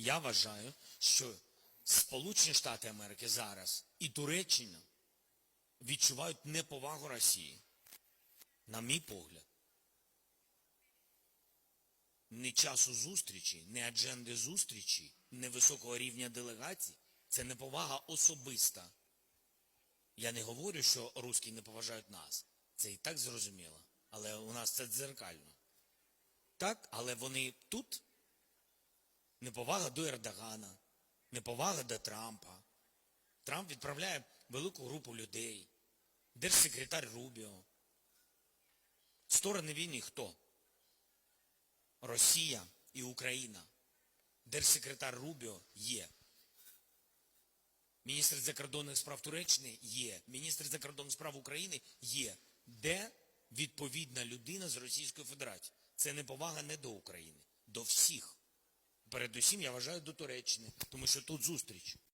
Я вважаю, що Сполучені Штати Америки зараз і Туреччина відчувають неповагу Росії. На мій погляд. Не часу зустрічі, не адженди зустрічі, не високого рівня делегацій. Це неповага особиста. Я не говорю, що русські не поважають нас. Це і так зрозуміло. Але у нас це дзеркально. Так, але вони тут неповага до Ердогана, неповага до Трампа. Трамп відправляє велику групу людей. Держсекретар Рубіо. Сторони війни хто? Росія і Україна. Держсекретар Рубіо є. Міністр закордонних справ Туреччини є. Міністр закордонних справ України є. Де відповідна людина з Російської Федерації? Це неповага не до України, до всіх. Передусім, я вважаю, до Туреччини, тому що тут зустріч.